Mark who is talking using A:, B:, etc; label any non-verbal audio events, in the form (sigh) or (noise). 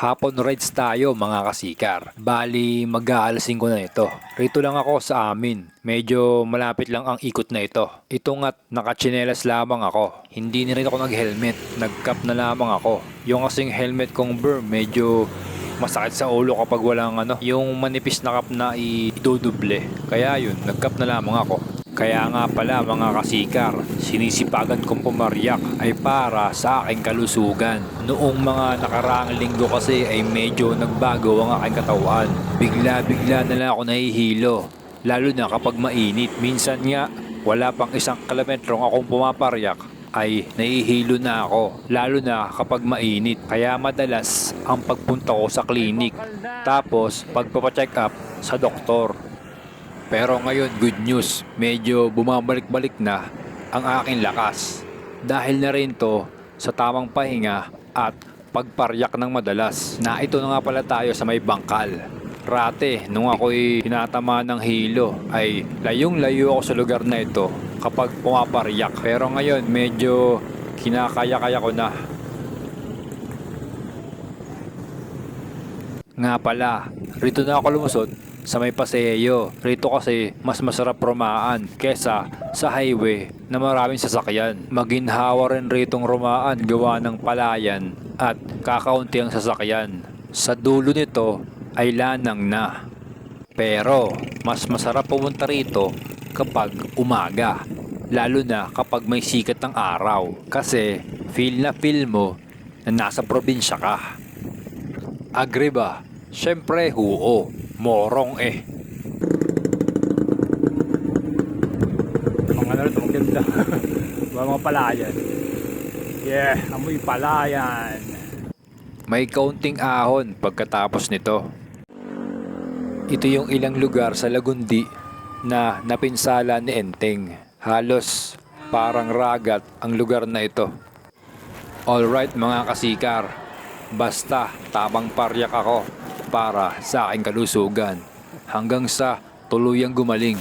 A: Hapon rides tayo mga kasikar. Bali, mag-aalasin ko na ito. Rito lang ako sa amin. Medyo malapit lang ang ikot na ito. Ito nga't nakachinelas lamang ako. Hindi na rin ako nag-helmet. Nag-cap na lamang ako. Yung kasing helmet kong berm medyo masakit sa ulo kapag walang ano, yung manipis na cap na idodoble. Kaya yun, nag-cap na lamang ako. Kaya nga pala mga kasikar, sinisipagan kong pumariyak ay para sa aking kalusugan. Noong mga nakaraang linggo kasi ay medyo nagbago ang aking katawan. Bigla-bigla na lang ako nahihilo. Lalo na kapag mainit. Minsan nga, wala pang isang kilometrong akong pumapariyak ay nahihilo na ako. Lalo na kapag mainit. Kaya madalas ang pagpunta ko sa klinik. Tapos pagpapacheck up sa doktor. Pero ngayon, good news, medyo bumabalik-balik na ang aking lakas. Dahil na rin to sa tamang pahinga at pagparyak ng madalas. Na ito na nga pala tayo sa may bangkal. Rate, nung ako'y tinatama ng hilo, ay layong-layo ako sa lugar na ito kapag pumaparyak. Pero ngayon, medyo kinakaya-kaya ko na. Nga pala, rito na ako lumusot sa may paseo. Rito kasi mas masarap rumaan kesa sa highway na maraming sasakyan. Maginhawa rin ritong rumaan gawa ng palayan at kakaunti ang sasakyan. Sa dulo nito ay lanang na. Pero mas masarap pumunta rito kapag umaga. Lalo na kapag may sikat ng araw. Kasi feel na feel mo na nasa probinsya ka. Agree ba? Siyempre, huo. Morong eh.
B: Mga ano ito, maganda. (laughs) mga mga palayan. Yeah, amoy palayan.
A: May kaunting ahon pagkatapos nito. Ito yung ilang lugar sa Lagundi na napinsala ni Enteng. Halos parang ragat ang lugar na ito. Alright mga kasikar, basta tamang paryak ako para sa aking kalusugan hanggang sa tuluyang gumaling.